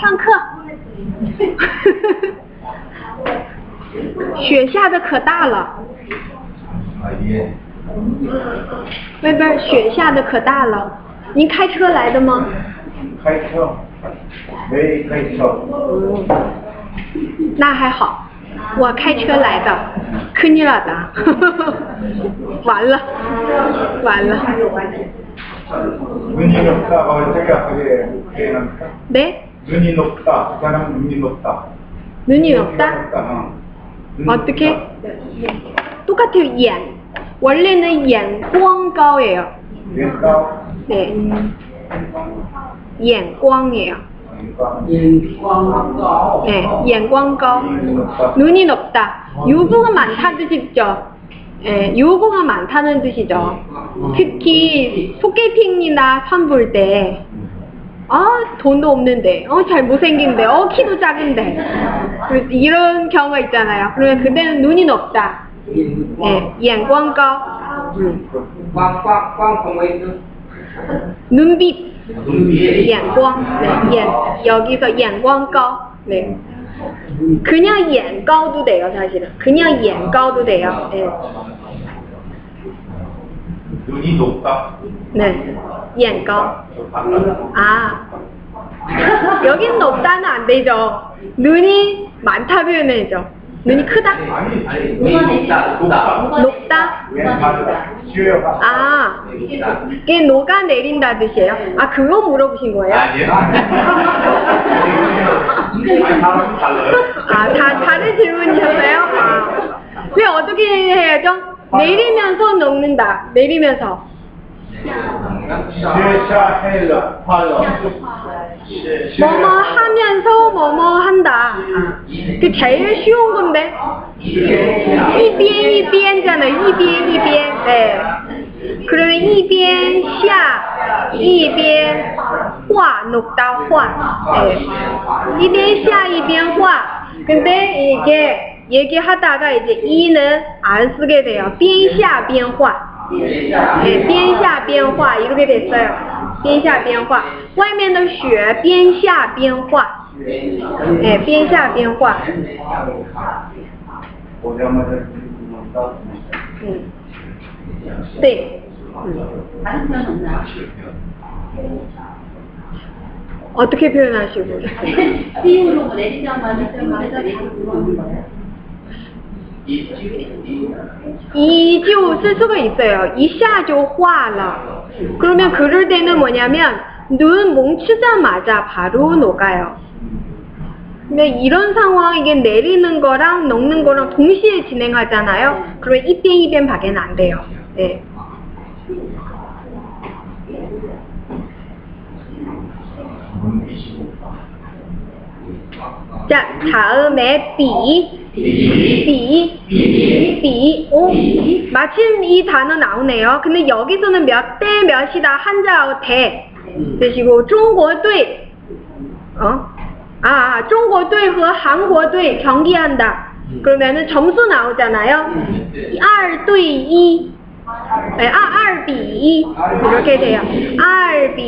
上课，雪下的可大了，外边雪下的可大了。您开车来的吗？开车，没开车。那还好，我开车来的，可你咋的？完了，完了。喂？ 눈이 높다. 그 사람 눈이 높다. 눈이 높다? 어. 눈이 어떻게? 높다. 똑같아요. 眼 원래는 眼光高예요. 그러니까 네. 眼光이에요. 그러니까 네, 眼光高. 눈이 높다. 눈이 높다. 유구가 많다는 뜻이죠. 예, 유구가 많다는 뜻이죠. 특히 소개팅이나 선볼 때, 아 돈도 없는데. 어 잘 못생긴데. 어 키도 작은데. 이런 경우가 있잖아요. 그러면 그때는 눈이 높다. 예, 양광꺼. 음. 눈빛. 양광 네, 양, 여기서 양광꺼. 네. 그냥 양꺼도 돼요 사실은. 그냥 양꺼도 돼요. 예. 눈이 높다? 네. 반대로. 아. 여긴 높다는 안 되죠. 눈이 많다 표현해야죠. 눈이 크다? 아니, 아니, 높다, 높다. 높다? 아. 이게 녹아 내린다 뜻이에요? 아, 그거 물어보신 거예요? 아, 다 다른 질문이셨어요? 아. 왜 어떻게 해야죠? 내리면서 녹는다. 내리면서. 쉐샤 헬러 팔러. 뭐뭐 하면서 뭐뭐 한다. 그 제일 쉬운 건데. 이边一边잖아요. 이边一边. 네. 그러면 一边下一边画 녹다 画. 네. 一边下一边画. 근데 이게 얘기하다가 이제 이는 안 쓰게 돼요. 边下边画. 네, 边下边画 이렇게 됐어요. 边下边画.外面的雪边下边画. 네, 边下边画. 보자마자 눈이 높다. 음. 네. 어떻게 표현하시고 이지우 쓸 수가 있어요. 이샤죠 화라. 그러면 그럴 때는 뭐냐면 눈 뭉치자마자 바로 녹아요. 근데 이런 상황 이게 내리는 거랑 녹는 거랑 동시에 진행하잖아요. 그러면 이변 이변 밖에는 안 돼요. 네. 자, 다음에 비, 비, 비, 오, 마침 이 단어 나오네요. 근데 여기서는 몇 대 몇이다 한자어 대 뜻이고 중국队, 어? 아, 중국队和 한국队 경기한다. 그러면은 점수 나오잖아요. 2대 1. 네, 아, 2比1 이렇게 돼요. 2比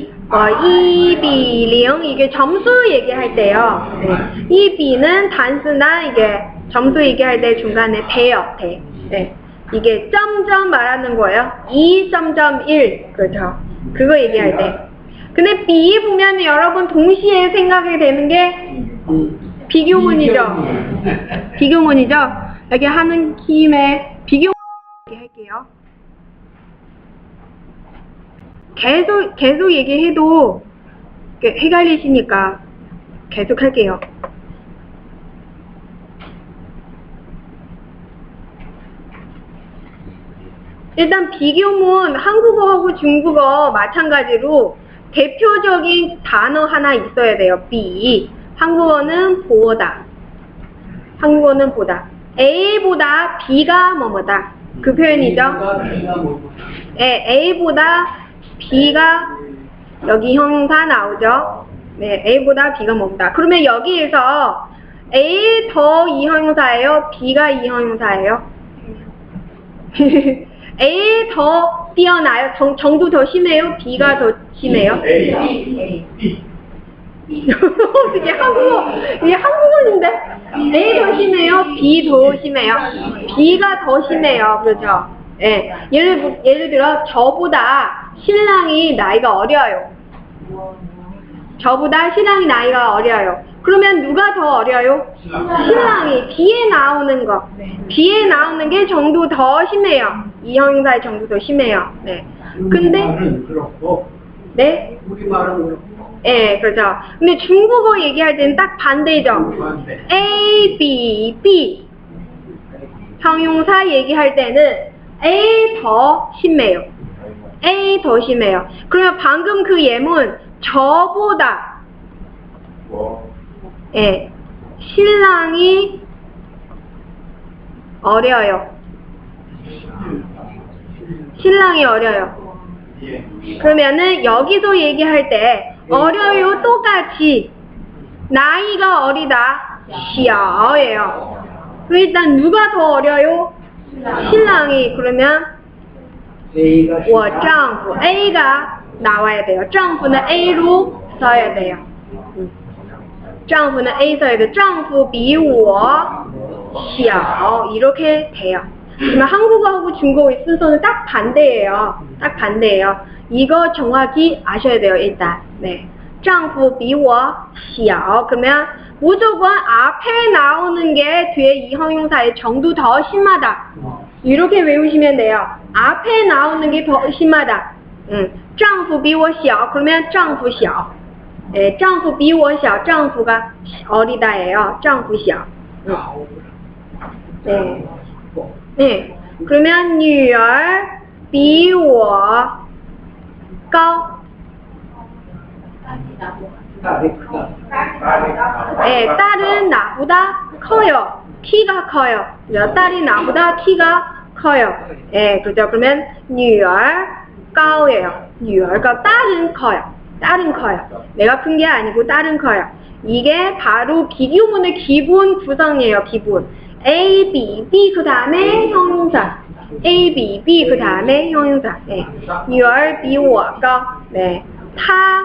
1 어, 2比0 이게 점수 얘기할 때요. 네. 2비는 단수나 이게 점수 얘기할 때 중간에 대요. 대. 네. 이게 점점 말하는 거예요. 2.1 그렇죠. 그거 얘기할 때. 근데 B 보면 여러분 동시에 생각이 되는 게 비교문이죠. 비교문이죠. 여기 하는 김에 비교 얘기할게요. 계속 계속 얘기해도 헷갈리시니까 계속 할게요. 일단 비교문 한국어하고 중국어 마찬가지로 대표적인 단어 하나 있어야 돼요. B. 한국어는 보다. 한국어는 보다. A보다 B가 뭐뭐다. 그 표현이죠. 네, A보다 B가 여기 형용사 나오죠. 네, A보다 B가 먹다. 그러면 여기에서 A 더 이 형용사예요? B가 이 형용사예요? A 더 뛰어나요? 정, 정도 더 심해요? B가 더 심해요? A, B, B. 이게 한국어, 이게 한국어인데? A 더 심해요? B 더 심해요? B가 더 심해요. 그렇죠? 예. 예를, 부- 예를 들어, 저보다 신랑이 나이가 어려요. 저보다 신랑이 나이가 어려요. 그러면 누가 더 어려요? 신랑이 뒤에 나오는 거. 뒤에 나오는 게 정도 더 심해요. 이 형용사의 정도 더 심해요. 네. 근데 우리말은 그렇고 네? 우리말은 그렇고 예, 그렇죠. 근데 중국어 얘기할 때는 딱 반대죠. 반대. A, B, B. 형용사 얘기할 때는 A 더 심해요. A 더 심해요. 그러면 방금 그 예문 저보다 뭐 예, 신랑이 어려요. 신랑이 어려요. 예. 그러면은 여기서 얘기할 때 어려요 똑같이 나이가 어리다 시야예요. 그 일단 누가 더 어려요? 신랑이 그러면 A가 我丈夫 A가 나와야 돼요. 丈夫는 A로 써야 돼요. 음. 丈夫는 A 써야 돼요. 丈夫比我小 이렇게 돼요. 그러면 한국어하고 중국어의 순서는 딱 반대예요. 딱 반대예요. 이거 정확히 아셔야 돼요. 일단. 네. 丈夫比我小 그러면 무조건 앞에 나오는 게 뒤에 이 형용사의 정도 더 심하다. 이렇게 외우시면 돼요. 앞에 나오는 게 더 심하다. 음, 丈夫比我小 그러면 丈夫小. 예, 丈夫比我小, 丈夫가 어리다예요. 丈夫小. 음. 네. 네. 그러면 女儿比我高. 딸이 크다. 예, 딸은 나보다 커요. 키가 커요. 그죠? 딸이 나보다 키가 커요. 예, 그죠? 그러면 女儿 高예요. 女儿 高, 딸은 커요. 딸은 커요. 내가 큰 게 아니고 딸은 커요. 이게 바로 비교문의 기본 구성이에요. 기본. A, B, B 그 다음에 형용사. A, B, B 그 다음에 형용사. 네. 女儿比我高. 네. 她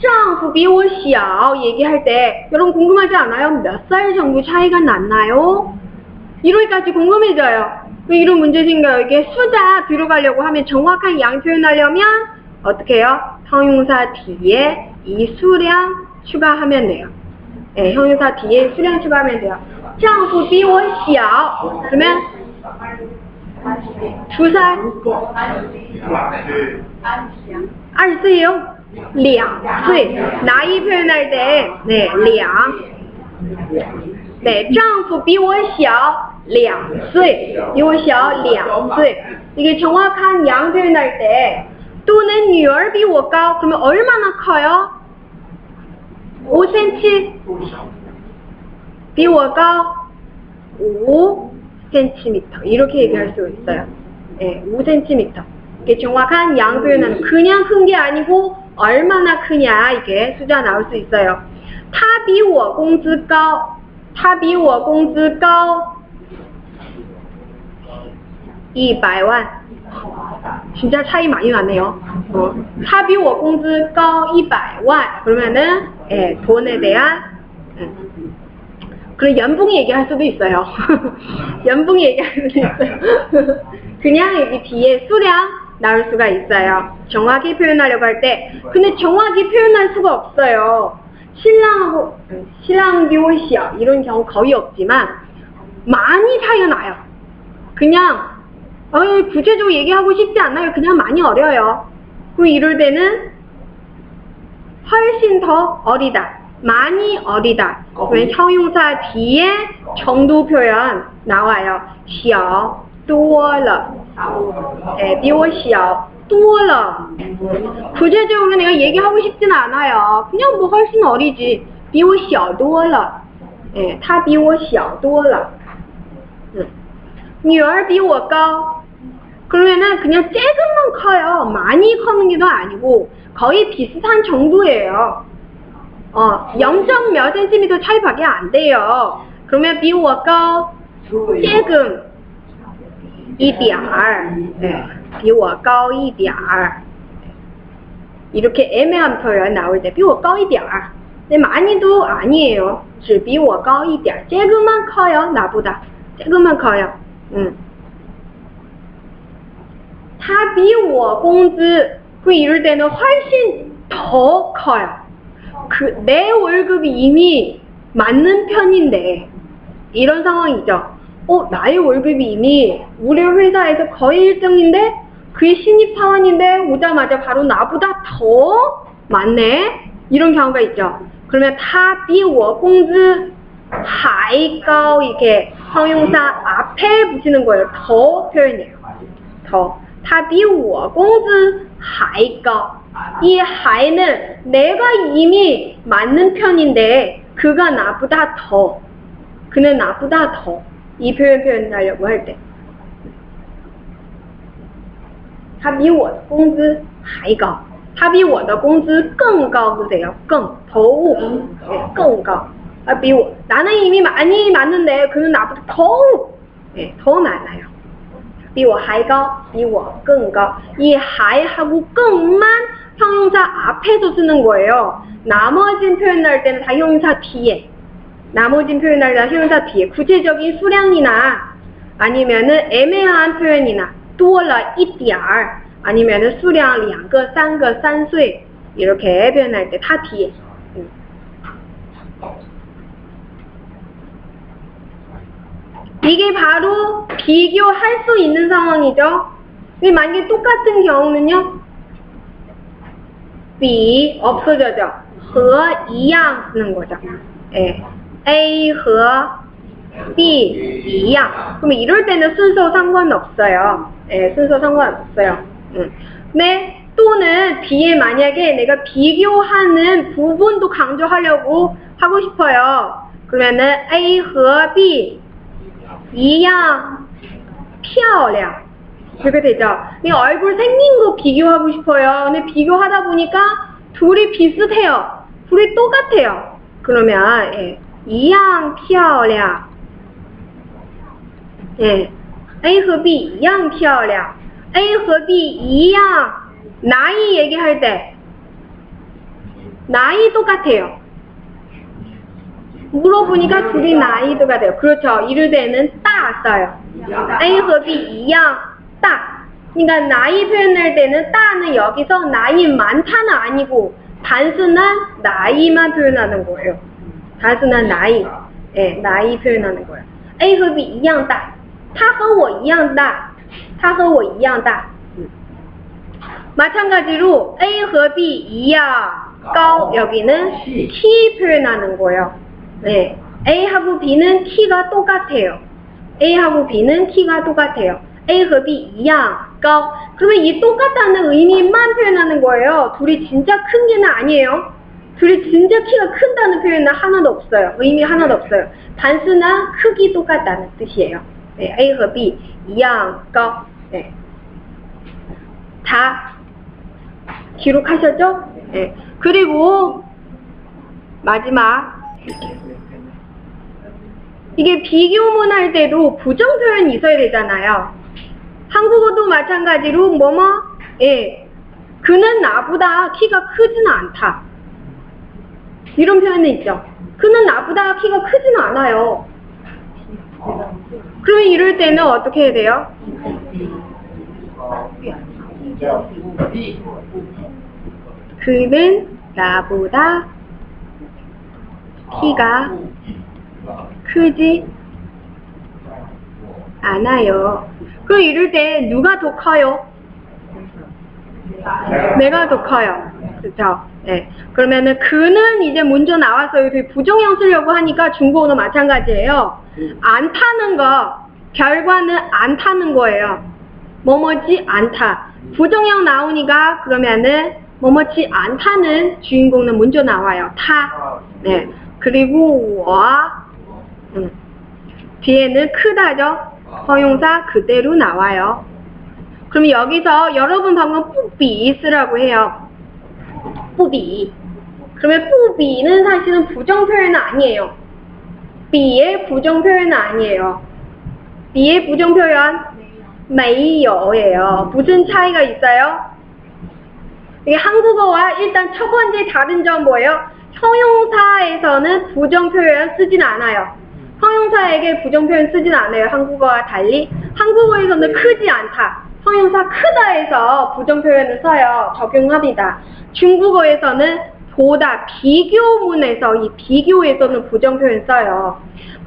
丈夫比我小 얘기할 때 여러분 궁금하지 않아요? 몇 살 정도 차이가 났나요? 이러기까지 궁금해져요. 왜 이런 문제 생겨요? 이게 수자 들어가려고 하면 정확한 양 표현하려면 어떻게 해요? 형용사 뒤에 이 수량 추가하면 돼요. 예, 형용사 뒤에 수량 추가하면 돼요. 丈夫比我小 그러면 두 살? 二十岁요? 两岁 나이 표현할 때 네, 两 네, 丈夫比我小两岁比我小两岁 이게 정확한 양 표현할 때 또는 女儿比我高 그러면 얼마나 커요? 5cm 比我高 5cm 이렇게 얘기할 수 있어요. 예, 5cm. 이게 정확한 양 표현은 그냥 큰 게 아니고 얼마나 크냐 이게 숫자 나올 수 있어요. 他比我工资高,他比我工资高100万. 진짜 차이 많이 나네요. 어, 他比我工资高100万. 그러면은 예, 돈에 대한 음, 그리고 연봉 얘기할 수도 있어요. 연봉 얘기할 수도 있어요. 그냥 여기 뒤에 수량 나올 수가 있어요. 정확히 표현하려고 할 때. 근데 정확히 표현할 수가 없어요. 신랑하고 신랑 比我小 이런 경우 거의 없지만 많이 차이가 나요. 그냥 어, 구체적으로 얘기하고 싶지 않아요. 그냥 많이 어려요. 그럼 이럴 때는 훨씬 더 어리다. 많이 어리다. 그러면 형용사 뒤에 정도 표현 나와요. 小多了. 예, 比我小多了. 구체적으로 내가 얘기하고 싶진 않아요. 그냥 뭐 훨씬 어리지. 比我小多了. 예, 他比我小多了. 응. 女儿比我高. 그러면은 그냥 조금만 커요. 많이 커는 게 더 아니고 거의 비슷한 정도예요. 어, 0. 몇 센티미터 차이밖에 안 돼요. 그러면 比我高 조금 一点儿, 네, 比我高一点儿. 이렇게 애매한 표현 나올 때 比我高一点儿. 근데 많이도 아니에요. 只比我高一点儿. 조금만 커요. 나보다. 조금만 커요. 음. 他比我工资 그 이럴 때는 훨씬 더 커요. 그 내 월급이 이미 맞는 편인데 이런 상황이죠. 어, 나의 월급이 이미 우리 회사에서 거의 1등인데 그의 신입 사원인데 오자마자 바로 나보다 더 많네? 이런 경우가 있죠. 그러면 다 비워 공즈 하이가오 이렇게 형용사 앞에 붙이는 거예요. 더 표현이에요. 더. 다 비워 공즈 하이가오. 이 하이는 내가 이미 맞는 편인데 그가 나보다 더. 그는 나보다 더. 이 표현 표현하려고 할 때. 他比我的工资还高.他比我的工资更高도 돼요. 更, 더욱, 네, 更高. 아, 比我, 나는 이미 많이 맞는데 그는 나보다 더욱, 네, 더 많아요. 比我还高,比我更高. 이 하이하고 更만 형용사 앞에서 쓰는 거예요. 나머진 표현할 때는 다 형용사 뒤에. 나머진 표현할 때는 형용사 뒤에. 구체적인 수량이나 아니면은 애매한 표현이나 多了一点儿 아니면은 수량 两个,三个,三岁 이렇게 표현할 때 다 뒤에. 음. 이게 바로 비교할 수 있는 상황이죠. 근데 만약에 똑같은 경우는요. B 없어져죠. 和一样 쓰는 거죠. 예. A 和 B 一样. 그럼 이럴 때는 순서 상관없어요. 예, 순서 상관없어요. 음. 네, 또는 뒤에 만약에 내가 비교하는 부분도 강조하려고 하고 싶어요. 그러면은 A 和 B 一样漂亮 이렇게 되죠. 이 얼굴 생긴 거 비교하고 싶어요. 근데 비교하다 보니까 둘이 비슷해요. 둘이 똑같아요. 그러면 예, 一样漂亮 예, A 和 B 一样漂亮 A 和 B 一样 나이 얘기할 때 나이 똑같아요. 물어보니까 둘이 나이 똑같아요. 그렇죠. 이럴 때는 따 써요. A 和 B 一样大. 그러니까 나이 표현할 때는 따는 여기서 나이 많다는 아니고 단순한 나이만 표현하는 거예요. 단순한 나이. 예, 나이 표현하는 거예요. A 和 B 一样大.他和我一样大.他和我一样大. 마찬가지로 A 和 B 一样 高 여기는 키 표현하는 거예요. 네. A하고 B는 키가 똑같아요. A하고 B는 키가 똑같아요. A 和 B 一样高. 그러면 이 똑같다는 의미만 표현하는 거예요. 둘이 진짜 큰 게는 아니에요. 둘이 진짜 키가 큰다는 표현은 하나도 없어요. 의미 하나도 없어요. 단순한 크기 똑같다는 뜻이에요. 네, A 和 B 一样高. 네. 다 기록하셨죠? 네. 그리고 마지막 이게 비교문 할 때도 부정 표현이 있어야 되잖아요. 한국어도 마찬가지로 뭐뭐 예 그는 나보다 키가 크지는 않다. 이런 표현은 있죠. 그는 나보다 키가 크지는 않아요. 그러면 이럴 때는 어떻게 해야 돼요? 그는 나보다 키가 크지 않아요. 그럼 이럴 때 누가 더 커요? 내가 더 커요. 그렇죠? 네. 그러면은 그는 이제 먼저 나왔어요. 되게 부정형 쓰려고 하니까 중국어도 마찬가지예요. 안 타는 거 결과는 안 타는 거예요. 뭐뭐지 않다. 부정형 나오니까 그러면은 뭐뭐지 않다는 주인공은 먼저 나와요. 타. 네. 그리고 와 음. 뒤에는 크다죠. 허용사 그대로 나와요. 그럼 여기서 여러분 방금 뿌비 쓰라고 해요. 뿌비. 그러면 뿌비는 사실은 부정 표현은 아니에요. 비의 부정 표현은 아니에요. 비의 부정 표현 没有예요. 무슨 차이가 있어요? 이게 한국어와 일단 첫 번째 다른 점 뭐예요? 형용사에서는 부정 표현 쓰진 않아요. 형용사에게 부정 표현 쓰진 않아요. 한국어와 달리. 한국어에서는 크지 않다. 형용사 크다에서 부정표현을 써요. 적용합니다. 중국어에서는 보다 비교문에서 이 비교에서는 부정표현 써요.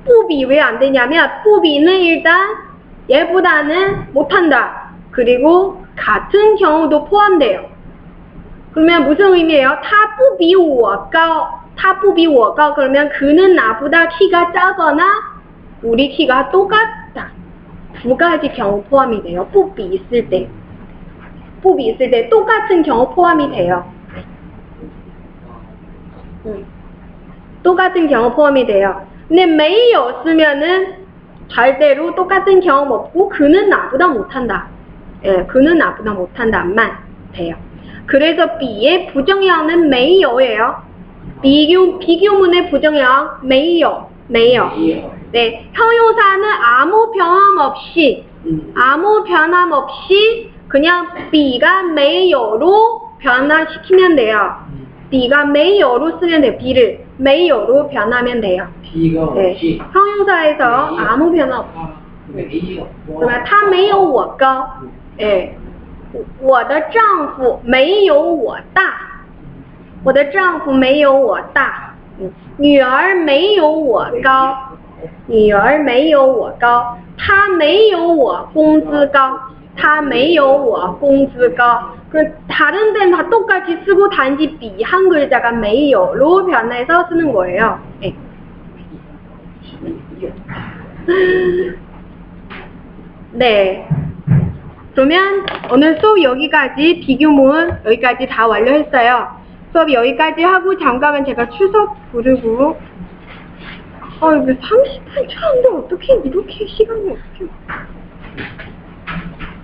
뽀비 왜 안 되냐면 뽀비는 일단 얘보다는 못한다. 그리고 같은 경우도 포함돼요. 그러면 무슨 의미예요? 타 뿌비 워가 타 뿌비 워가 그러면 그는 나보다 키가 작거나 우리 키가 똑같 두 가지 경우 포함이 돼요. 폭비 있을 때. 폭비 있을 때 똑같은 경우 포함이 돼요. 음. 똑같은 경우 포함이 돼요. 근데 매요 쓰면은 절대로 똑같은 경험 없고 그는 나보다 못한다. 예, 그는 나보다 못한다만 돼요. 그래서 B의 부정형은 매요예요. 비교, 비교문의 부정형 매요, 매요. 네, 형용사는 아무 변함 없이 아무 변함 없이 그냥 B가 没有로 변화시키면 돼요. B가 没有로 쓰면 돼요. B를 没有로 변하면 돼요. 비가 네, 없이 형용사에서 아무 변화 없이 没有对吧？他没有我高，哎，我的丈夫没有我大，我的丈夫没有我大，嗯，女儿没有我高， 女儿没有我高，他没有我工资高，他没有我工资高。그 다른 데는 다 똑같이 쓰고 단지 B 한 글자가 没有로 변해서 쓰는 거예요. 예. 네. 그러면 오늘 수업 여기까지 비교문 여기까지 다 완료했어요. 수업 여기까지 하고 잠깐만 제가 추석 부르고 어 이거 30분 차인데 어떻게 이렇게 시간이 어떻게